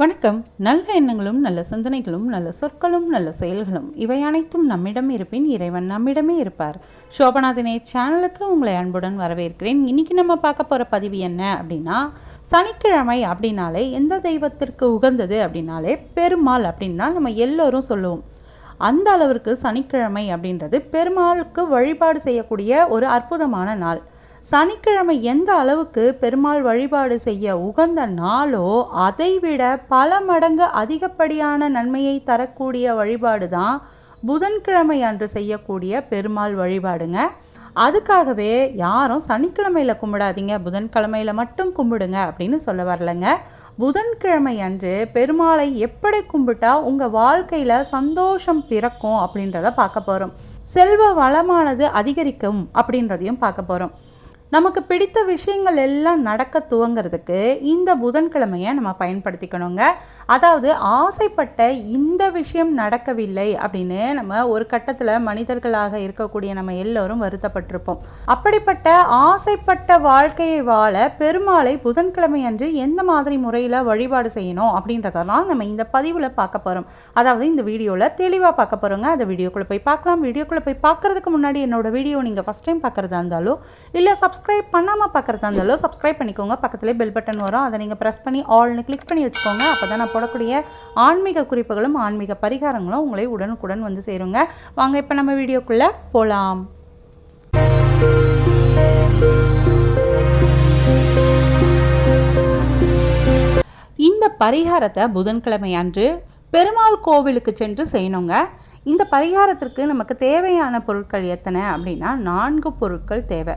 வணக்கம். நல்ல எண்ணங்களும் நல்ல சிந்தனைகளும் நல்ல சொற்களும் நல்ல செயல்களும் இவை அனைத்தும் நம்மிடம் இருப்பின் இறைவன் நம்மிடமே இருப்பார். சோபநாதினே சேனலுக்கு உங்களை அன்புடன் வரவேற்கிறேன். இன்றைக்கி நம்ம பார்க்க போகிற பதிவு என்ன அப்படின்னா சனிக்கிழமை அப்படின்னாலே எந்த தெய்வத்திற்கு உகந்தது அப்படின்னாலே பெருமாள் அப்படின்னா நம்ம எல்லோரும் சொல்லுவோம். அந்த அளவிற்கு சனிக்கிழமை அப்படின்றது பெருமாளுக்கு வழிபாடு செய்யக்கூடிய ஒரு அற்புதமான நாள். சனிக்கிழமை எந்த அளவுக்கு பெருமாள் வழிபாடு செய்ய உகந்த நாளோ அதைவிட பல மடங்கு அதிகப்படியான நன்மையை தரக்கூடிய வழிபாடு தான் புதன்கிழமை அன்று செய்யக்கூடிய பெருமாள் வழிபாடுங்க. அதுக்காகவே யாரும் சனிக்கிழமையில் கும்பிடாதீங்க புதன்கிழமையில் மட்டும் கும்பிடுங்க அப்படின்னு சொல்ல வரலைங்க. புதன்கிழமை அன்று பெருமாளை எப்படி கும்பிட்டா உங்கள் வாழ்க்கையில் சந்தோஷம் பிறக்கும் அப்படின்றத பார்க்க போகிறோம் செல்வ வளமானது அதிகரிக்கும் அப்படின்றதையும் பார்க்க போகிறோம் நமக்கு பிடித்த விஷயங்கள் எல்லாம் நடக்க துவங்கிறதுக்கு இந்த புதன்கிழமையை நம்ம பயன்படுத்திக்கணுங்க. அதாவது ஆசைப்பட்ட இந்த விஷயம் நடக்கவில்லை அப்படின்னு நம்ம ஒரு கட்டத்தில் மனிதர்களாக இருக்கக்கூடிய நம்ம எல்லோரும் வருத்தப்பட்டிருப்போம். அப்படிப்பட்ட ஆசைப்பட்ட வாழ்க்கையை வாழ பெருமாளை புதன்கிழமை அன்று எந்த மாதிரி முறையில் வழிபாடு செய்யணும் அப்படின்றதெல்லாம் நம்ம இந்த பதிவில் பார்க்க போகிறோம் அதாவது இந்த வீடியோவில் தெளிவாக பார்க்க போகிறோங்க அந்த வீடியோக்குள்ளே போய் பார்க்கலாம். வீடியோக்குள்ளே போய் பார்க்குறதுக்கு முன்னாடி என்னோட வீடியோ நீங்கள் ஃபஸ்ட் டைம் பார்க்குறதா இருந்தாலும் இல்லை சப்ஸ்கிரைப் பண்ணாமல் பார்க்குறதா இருந்தாலும் சப்ஸ்கிரைப் பண்ணிக்கோங்க. பக்கத்துலேயே பெல் பட்டன் வரும். அதை நீங்கள் ப்ரெஸ் பண்ணி ஆல்னு கிளிக் பண்ணி வச்சுக்கோங்க. அப்போ தான் நான் போடக்கூடிய ஆன்மீக குறிப்புகளும் ஆன்மீக பரிகாரங்களும் உங்களை உடனுக்குடன் வந்து சேருங்க. வாங்க இப்போ நம்ம வீடியோக்குள்ளே போகலாம் இந்த பரிகாரத்தை புதன்கிழமை அன்று பெருமாள் கோவிலுக்கு சென்று செய்யணுங்க. இந்த பரிகாரத்திற்கு நமக்கு தேவையான பொருட்கள் எத்தனை அப்படின்னா நான்கு பொருட்கள் தேவை.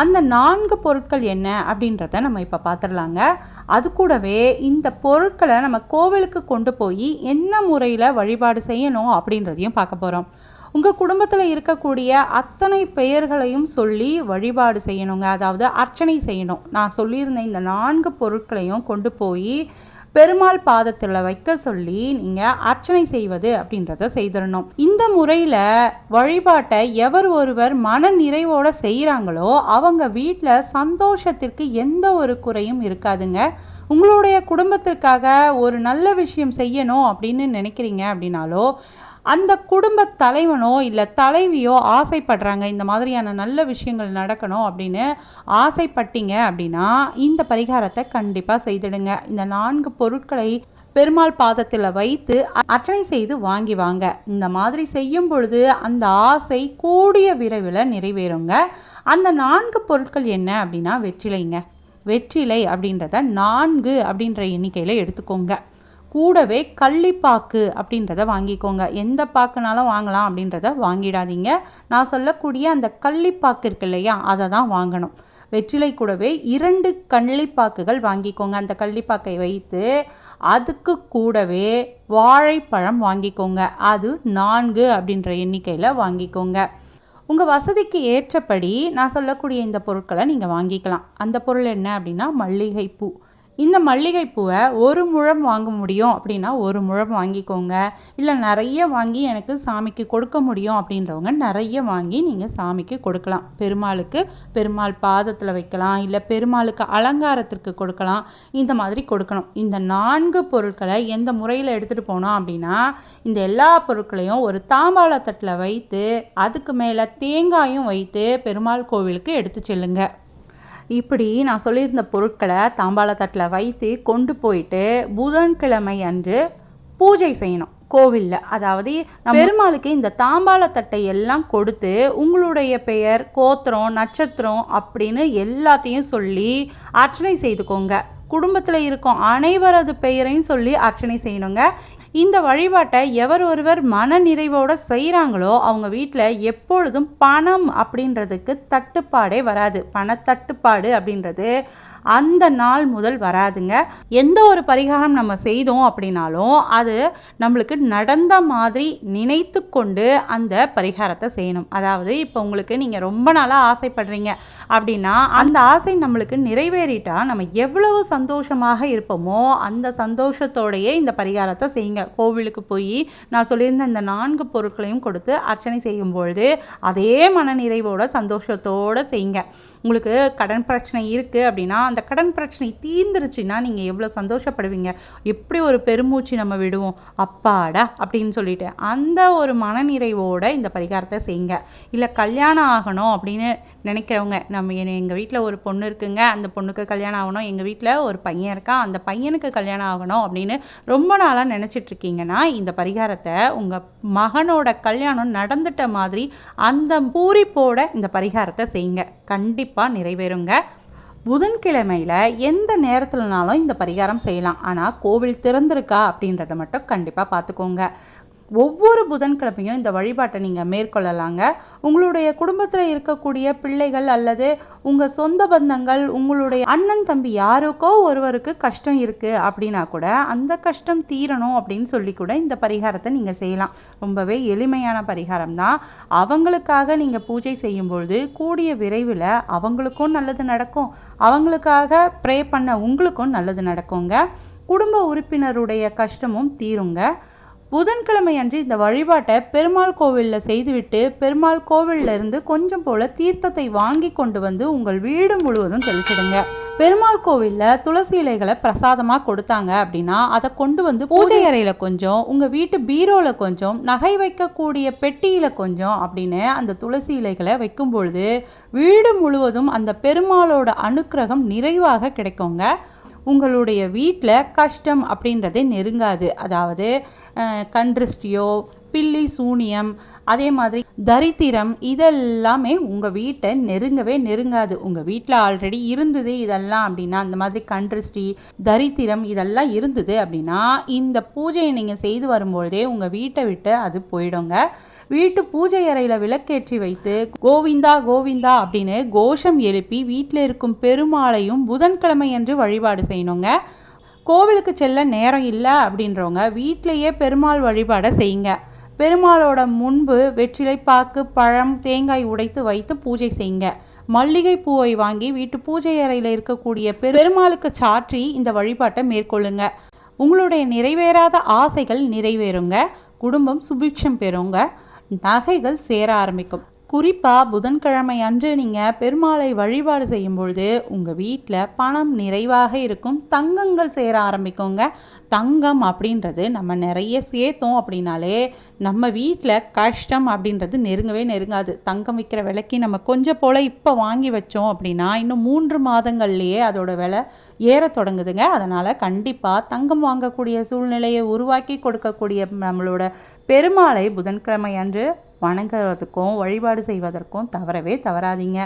அந்த நான்கு பொருட்கள் என்ன அப்படின்றத நம்ம இப்போ பார்த்துடலாங்க அது கூடவே இந்த பொருட்களை நம்ம கோவிலுக்கு கொண்டு போய் என்ன முறையில் வழிபாடு செய்யணும் அப்படின்றதையும் பார்க்க போகிறோம் உங்கள் குடும்பத்தில் இருக்கக்கூடிய அத்தனை பெயர்களையும் சொல்லி வழிபாடு செய்யணுங்க. அதாவது அர்ச்சனை செய்யணும். நான் சொல்லியிருந்த இந்த நான்கு பொருட்களையும் கொண்டு போய் பெருமாள் பாதத்தில் வைக்க சொல்லி நீங்கள் அர்ச்சனை செய்வது அப்படின்றத செய்திடணும். இந்த முறையில் வழிபாட்டை எவர் ஒருவர் மன நிறைவோடு செய்கிறாங்களோ அவங்க வீட்டில் சந்தோஷத்திற்கு எந்த ஒரு குறையும் இருக்காதுங்க. உங்களுடைய குடும்பத்திற்காக ஒரு நல்ல விஷயம் செய்யணும் அப்படின்னு நினைக்கிறீங்க அப்படின்னாலோ அந்த குடும்ப தலைவனோ இல்லை தலைவியோ ஆசைப்படுறாங்க இந்த மாதிரியான நல்ல விஷயங்கள் நடக்கணும் அப்படின்னு ஆசைப்பட்டீங்க அப்படின்னா இந்த பரிகாரத்தை கண்டிப்பாக செய்திடுங்க. இந்த நான்கு பொருட்களை பெருமாள் பாதத்தில் வைத்து அர்ச்சனை செய்து வாங்கி வாங்க. இந்த மாதிரி செய்யும் பொழுது அந்த ஆசை கூடிய விரைவில் நிறைவேறுங்க. அந்த நான்கு பொருட்கள் என்ன அப்படின்னா வெற்றிலைங்க. வெற்றிலை அப்படின்றத நான்கு அப்படின்ற எண்ணிக்கையில் எடுத்துக்கோங்க. கூடவே கள்ளிப்பாக்கு அப்படின்றத வாங்கிக்கோங்க. எந்த பாக்குனாலும் வாங்கலாம் அப்படின்றத வாங்கிடாதீங்க. நான் சொல்லக்கூடிய அந்த கள்ளிப்பாக்கு இருக்கு இல்லையா அதை தான் வாங்கணும். வெற்றிலை கூடவே இரண்டு கள்ளிப்பாக்குகள் வாங்கிக்கோங்க. அந்த கள்ளிப்பாக்கை வைத்து அதுக்கு கூடவே வாழைப்பழம் வாங்கிக்கோங்க. அது நான்கு அப்படின்ற எண்ணிக்கையில் வாங்கிக்கோங்க. உங்கள் வசதிக்கு ஏற்றபடி நான் சொல்லக்கூடிய இந்த பொருட்களை நீங்கள் வாங்கிக்கலாம். அந்த பொருள் என்ன அப்படின்னா மல்லிகைப்பூ. இந்த மல்லிகைப்பூவை ஒரு முழம் வாங்க முடியும் அப்படின்னா ஒரு முழம் வாங்கிக்கோங்க. இல்லை நிறைய வாங்கி எனக்கு சாமிக்கு கொடுக்க முடியும் அப்படின்றவங்க நிறைய வாங்கி நீங்கள் சாமிக்கு கொடுக்கலாம். பெருமாளுக்கு பெருமாள் பாதத்தில் வைக்கலாம். இல்லை பெருமாளுக்கு அலங்காரத்திற்கு கொடுக்கலாம். இந்த மாதிரி கொடுக்கணும். இந்த நான்கு பொருட்களை எந்த முறையில் எடுத்துகிட்டு போனோம் அப்படின்னா இந்த எல்லா பொருட்களையும் ஒரு தாம்பாளத்தட்டில் வைத்து அதுக்கு மேலே தேங்காயும் வைத்து பெருமாள் கோவிலுக்கு எடுத்து செல்லுங்கள் இப்படி நான் சொல்லியிருந்த பொருட்களை தாம்பாளத்தட்டில் வைத்து கொண்டு போயிட்டு புதன்கிழமை அன்று பூஜை செய்யணும் கோவிலில். அதாவது பெருமாளுக்கு இந்த தாம்பாளத்தட்டை எல்லாம் கொடுத்து உங்களுடைய பெயர் கோத்திரம் நட்சத்திரம் அப்படின்னு எல்லாத்தையும் சொல்லி அர்ச்சனை செய்துக்கோங்க. குடும்பத்தில் இருக்கும் அனைவரது பெயரையும் சொல்லி அர்ச்சனை செய்யணுங்க. இந்த வழிபாட்டை எவர் ஒருவர் மன நிறைவோடு செய்கிறாங்களோ அவங்க வீட்டில் எப்பொழுதும் பணம் அப்படின்றதுக்கு தட்டுப்பாடே வராது. பணத்தட்டுப்பாடு அப்படின்றது அந்த நாள் முதல் வராதுங்க. எந்த ஒரு பரிகாரம் நம்ம செய்தோம் அப்படின்னாலும் அது நம்மளுக்கு நடந்த மாதிரி நினைத்து கொண்டு அந்த பரிகாரத்தை செய்யணும். அதாவது இப்போ உங்களுக்கு நீங்கள் ரொம்ப நாளாக ஆசைப்படுறீங்க அப்படின்னா அந்த ஆசை நம்மளுக்கு நிறைவேறிட்டா நம்ம எவ்வளவு சந்தோஷமாக இருப்போமோ அந்த சந்தோஷத்தோடையே இந்த பரிகாரத்தை செய்யுங்க. கோவிலுக்கு போய் நான் சொல்லியிருந்த இந்த நான்கு பொருட்களையும் கொடுத்து அர்ச்சனை செய்யும்பொழுது அதே மனநிறைவோட சந்தோஷத்தோடு செய்யுங்க. உங்களுக்கு கடன் பிரச்சனை இருக்குது அப்படின்னா அந்த கடன் பிரச்சனை தீர்ந்துருச்சுன்னா நீங்கள் எவ்வளோ சந்தோஷப்படுவீங்க? எப்படி ஒரு பெருமூச்சு நம்ம விடுவோம்? அப்பாடா! அப்படின்னு சொல்லிட்டு அந்த ஒரு மனநிறைவோடு இந்த பரிகாரத்தை செய்யுங்க. இல்லை கல்யாணம் ஆகணும் அப்படின்னு நினைக்கிறவங்க நம்ம எங்கள் வீட்டில் ஒரு பொண்ணு இருக்குங்க அந்த பொண்ணுக்கு கல்யாணம் ஆகணும். எங்கள் வீட்டில் ஒரு பையன் இருக்கான் அந்த பையனுக்கு கல்யாணம் ஆகணும் அப்படின்னு ரொம்ப நாளாக நினச்சிட்ருக்கீங்கன்னா இந்த பரிகாரத்தை உங்கள் மகனோட கல்யாணம் நடந்துட்ட மாதிரி அந்த பூரிப்போட இந்த பரிகாரத்தை செய்யுங்க. கண்டிப்பாக கண்டிப்பாக நிறைவேறுங்க. புதன்கிழமையில் எந்த நேரத்துலனாலும் இந்த பரிகாரம் செய்யலாம். ஆனால் கோவில் திறந்திருக்கா அப்படின்றத மட்டும் கண்டிப்பாக பார்த்துக்கோங்க. ஒவ்வொரு புதன்கிழமையும் இந்த வழிபாட்டை நீங்கள் மேற்கொள்ளலாங்க. உங்களுடைய குடும்பத்தில் இருக்கக்கூடிய பிள்ளைகள் அல்லது உங்கள் சொந்த பந்தங்கள் உங்களுடைய அண்ணன் தம்பி யாருக்கோ ஒருவருக்கு கஷ்டம் இருக்குது அப்படின்னா கூட அந்த கஷ்டம் தீரணும் அப்படின்னு சொல்லி கூட இந்த பரிகாரத்தை நீங்கள் செய்யலாம். ரொம்பவே எளிமையான பரிகாரம் தான். அவங்களுக்காக நீங்கள் பூஜை செய்யும்பொழுது கூடிய விரைவில் அவங்களுக்கும் நல்லது நடக்கும். அவங்களுக்காக ப்ரே பண்ண உங்களுக்கும் நல்லது நடக்குங்க. குடும்ப உறுப்பினருடைய கஷ்டமும் தீருங்க. புதன்கிழமை அன்று இந்த வழிபாட்டை பெருமாள் கோவிலில் செய்துவிட்டு பெருமாள் கோவிலில் இருந்து கொஞ்சம் போல தீர்த்தத்தை வாங்கி கொண்டு வந்து உங்கள் வீடு முழுவதும் தெளிச்சிடுங்க. பெருமாள் கோவிலில் துளசி இலைகளை பிரசாதமாக கொடுத்தாங்க அப்படின்னா அதை கொண்டு வந்து பூஜை அறையில் கொஞ்சம் உங்கள் வீட்டு பீரோவில் கொஞ்சம் நகை வைக்கக்கூடிய பெட்டியில் கொஞ்சம் அப்படின்னு அந்த துளசி இலைகளை வைக்கும் பொழுது வீடு முழுவதும் அந்த பெருமாளோட அனுக்கிரகம் நிறைவாக கிடைக்குங்க. உங்களுடைய வீட்டில் கஷ்டம் அப்படின்றதே நெருங்காது. அதாவது கண்ட்ரிஸ்டியோ பில்லி சூனியம் அதே மாதிரி தரித்திரம் இதெல்லாமே உங்கள் வீட்டை நெருங்கவே நெருங்காது. உங்கள் வீட்டில் ஆல்ரெடி இருந்தது இதெல்லாம் அப்படின்னா அந்த மாதிரி கண்ட்ரிஸ்டி தரித்திரம் இதெல்லாம் இருந்தது அப்படின்னா இந்த பூஜையை நீங்கள் செய்து வரும்பொழுதே உங்கள் வீட்டை விட்டு அது போயிடுங்க. வீட்டு பூஜை அறையில் விளக்கேற்றி வைத்து கோவிந்தா கோவிந்தா அப்படின்னு கோஷம் எழுப்பி வீட்டில் இருக்கும் பெருமாளையும் புதன்கிழமை என்று வழிபாடு செய்யணுங்க. கோவிலுக்கு செல்ல நேரம் இல்லை அப்படின்றவங்க வீட்டிலையே பெருமாள் வழிபாடை செய்யுங்க. பெருமாளோட முன்பு வெற்றிலை பாக்கு பழம் தேங்காய் உடைத்து வைத்து பூஜை செய்யுங்க. மல்லிகை பூவை வாங்கி வீட்டு பூஜை அறையில் இருக்கக்கூடிய பெருமாளுக்கு சாற்றி இந்த வழிபாட்டை மேற்கொள்ளுங்க. உங்களுடைய நிறைவேறாத ஆசைகள் நிறைவேறுங்க. குடும்பம் சுபிக்ஷம் பெறுங்க. நகைகள் சேர ஆரம்பிக்கும். குறிப்பாக புதன்கிழமை அன்று நீங்கள் பெருமாளை வழிபாடு செய்யும் பொழுது உங்கள் வீட்டில் பணம் நிறைவாக இருக்கும் தங்கங்கள் சேர ஆரம்பிக்குங்க. தங்கம் அப்படின்றது நம்ம நிறைய சேர்த்தோம் அப்படின்னாலே நம்ம வீட்டில் கஷ்டம் அப்படின்றது நெருங்கவே நெருங்காது. தங்கம் விற்கிற விலைக்கு நம்ம கொஞ்சம் போல் இப்போ வாங்கி வச்சோம் அப்படின்னா இன்னும் மூன்று மாதங்கள்லேயே அதோட விலை ஏற தொடங்குதுங்க. அதனால் கண்டிப்பாக தங்கம் வாங்கக்கூடிய சூழ்நிலையை உருவாக்கி கொடுக்கக்கூடிய நம்மளோட பெருமாளை புதன்கிழமை அன்று வணங்குறதுக்கும் வழிபாடு செய்வதற்கும் தவறவே தவறாதீங்க.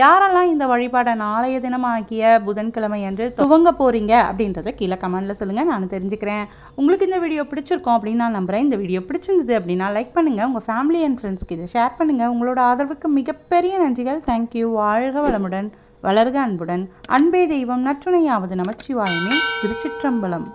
யாரெல்லாம் இந்த வழிபாடை நாளைய தினமாகிய புதன்கிழமை என்று துவங்க போகிறீங்க அப்படின்றத கீழே கமெண்ட்டில் சொல்லுங்கள் நான் தெரிஞ்சுக்கிறேன். உங்களுக்கு இந்த வீடியோ பிடிச்சிருக்கோம் அப்படின்னு நான் நம்புகிறேன் இந்த வீடியோ பிடிச்சிருந்தது அப்படின்னா லைக் பண்ணுங்கள் உங்கள் ஃபேமிலி அண்ட் ஃப்ரெண்ட்ஸ்க்கு இதை ஷேர் பண்ணுங்கள் உங்களோட ஆதரவுக்கு மிகப்பெரிய நன்றிகள். தேங்க்யூ வாழ்க வளமுடன் வளர்க அன்புடன். அன்பே தெய்வம் நற்றுணையாவது நமச்சிவாயமே. திருச்சிற்றம்பலம்.